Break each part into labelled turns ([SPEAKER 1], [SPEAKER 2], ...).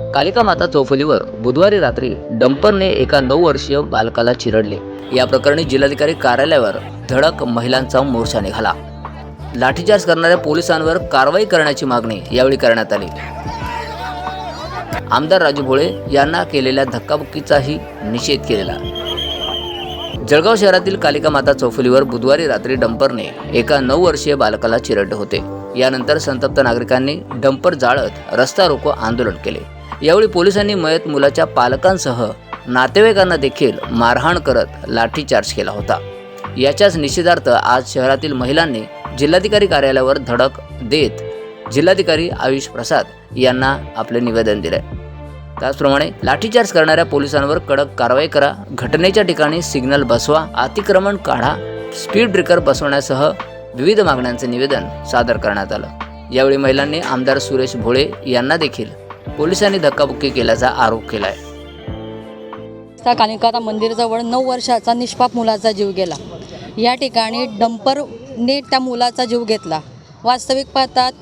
[SPEAKER 1] कालिका माता चौफुलीवर बुधवारी रात्री डंपरने एका नऊ वर्षीय बालकाला चिरडले. या प्रकरणी जिल्हाधिकारी कार्यालयावर धडक महिलांचा मोर्चा निघाला. लाठीचार्ज करणाऱ्या पोलिसांवर कारवाई करण्याची मागणी यावेळी करण्यात आली. आमदार राजू भोळे यांना केलेल्या धक्काबुक्कीचाही निषेध केलेला. जळगाव शहरातील कालिका माता चौफुलीवर बुधवारी रात्री डंपरने एका नऊ वर्षीय बालकाला चिरडले होते. यानंतर संतप्त नागरिकांनी डंपर जाळत रस्ता रोको आंदोलन केले. यावेळी पोलिसांनी मयत मुलाच्या पालकांसह नातेवाईकांना देखील मारहाण करत लाठीचार्ज केला होता. याच्याच निषेधार्थ आज शहरातील महिलांनी जिल्हाधिकारी कार्यालयावर धडक देत जिल्हाधिकारी आयुष प्रसाद यांना आपले निवेदन दिले. त्याचप्रमाणे लाठीचार्ज करणाऱ्या पोलिसांवर कडक कारवाई करा घटनेच्या ठिकाणी सिग्नल बसवा अतिक्रमण काढा स्पीड ब्रेकर बसवण्यासह विविध मागण्यांचे निवेदन सादर करण्यात आलं. यावेळी महिलांनी आमदार सुरेश भोळे यांना देखील पोलिसांनी धक्काबुक्की केल्याचा आरोप केलाय.
[SPEAKER 2] त्या कानिकाता मंदिराजवळ नऊ वर्षाचा निष्पाप मुलाचा जीव गेला. या ठिकाणी डंपरने त्या मुलाचा जीव घेतला. वास्तविक पाहतात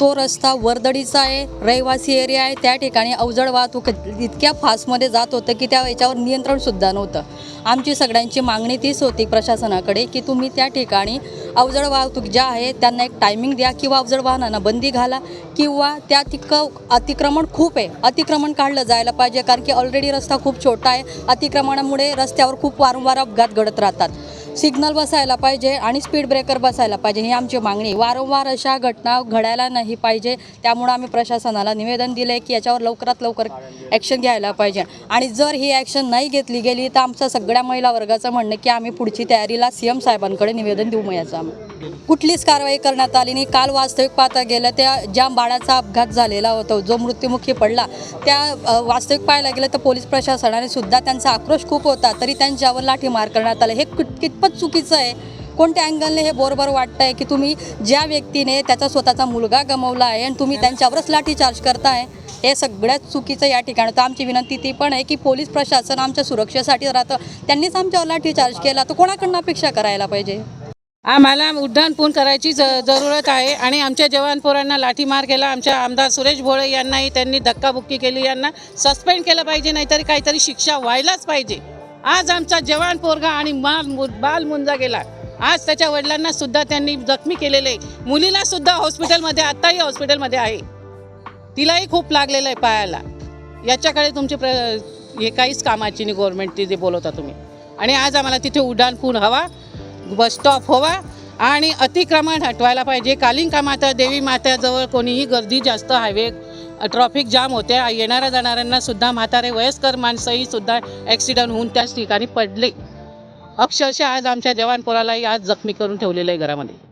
[SPEAKER 2] तो रस्ता वर्दडीचा आहे रहिवासी एरिया आहे. त्या ठिकाणी अवजड वाहतूक इतक्या फास्टमध्ये जात होतं की त्या याच्यावर नियंत्रणसुद्धा नव्हतं. आमची सगळ्यांची मागणी तीच होती प्रशासनाकडे की तुम्ही त्या ठिकाणी अवजड वाहतूक ज्या आहे त्यांना एक टायमिंग द्या किंवा अवजड वाहनांना बंदी घाला किंवा त्या तिक अतिक्रमण खूप आहे. अतिक्रमण काढलं जायला पाहिजे कारण की ऑलरेडी रस्ता खूप छोटा आहे. अतिक्रमणामुळे रस्त्यावर खूप वारंवार अपघात घडत राहतात. सिग्नल बसायला पाहिजे आणि स्पीड ब्रेकर बसायला पाहिजे ही आमची मागणी. वारंवार अशा घटना घडायला नाही पाहिजे. त्यामुळं आम्ही प्रशासनाला निवेदन दिले की याच्यावर लवकरात लवकर ॲक्शन घ्यायला पाहिजे. आणि जर ही ॲक्शन नाही घेतली गेली तर आमचं सगळ्या महिला वर्गाचं म्हणणं की आम्ही पुढची तयारीला सी एम साहेबांकडे निवेदन देऊ मग याचं आम्ही. कुठलीच कारवाई करण्यात आली नाही. काल वास्तविक पाहता गेलं त्या ज्या बाळाचा अपघात झालेला होता जो मृत्युमुखी पडला त्या वास्तविक पाहायला गेलं तर पोलीस प्रशासनाने सुद्धा त्यांचा आक्रोश खूप होता तरी त्यांच्यावर लाठीमार करण्यात आला. हे कित कितपत चुकीचं आहे. कोणत्या अँगलने हे बरोबर वाटतं आहे की तुम्ही ज्या व्यक्तीने त्याचा स्वतःचा मुलगा गमावला आहे आणि तुम्ही त्यांच्यावरच लाठीचार्ज करताय हे सगळ्यात चुकीचं या ठिकाणी. तर आमची विनंती ती पण आहे की पोलीस प्रशासन आमच्या सुरक्षेसाठी राहतं. त्यांनीच आमच्यावर लाठीचार्ज केला तर कोणाकडनं अपेक्षा करायला पाहिजे?
[SPEAKER 3] आम्हाला उड्डाण पूर्ण करायची ज जरूरत आहे आणि आमच्या जवान पोरांना लाठीमार केला. आमच्या आमदार सुरेश भोळे यांनाही त्यांनी धक्काबुक्की केली. यांना सस्पेंड केलं पाहिजे नाहीतरी काहीतरी शिक्षा व्हायलाच पाहिजे. आज आमचा जवान पोरगा आणि माल मु बाल मुंजा गेला. आज त्याच्या वडिलांना सुद्धा त्यांनी जखमी केलेले. मुलीला सुद्धा हॉस्पिटलमध्ये आत्ताही हॉस्पिटलमध्ये आहे. तिलाही खूप लागलेलं आहे पायाला. याच्याकडे तुमची प्र हे काहीच कामाची नाही गव्हर्नमेंट तिथे जे बोलवता तुम्ही. आणि आज आम्हाला तिथे उड्डाणपूल हवा बस स्टॉप हवा आणि अतिक्रमण हटवायला पाहिजे. कालिंका माता देवी मात्याजवळ कोणीही गर्दी जास्त हायवे ट्रॉफिक जाम होते. येणाऱ्या जाणाऱ्यांना सुद्धा म्हातारे वयस्कर माणसंही सुद्धा ॲक्सिडंट होऊन त्याच ठिकाणी पडले. अक्षरशः आज आमच्या जवान पोरालाही आज जखमी करून ठेवलेलं आहे घरामध्ये.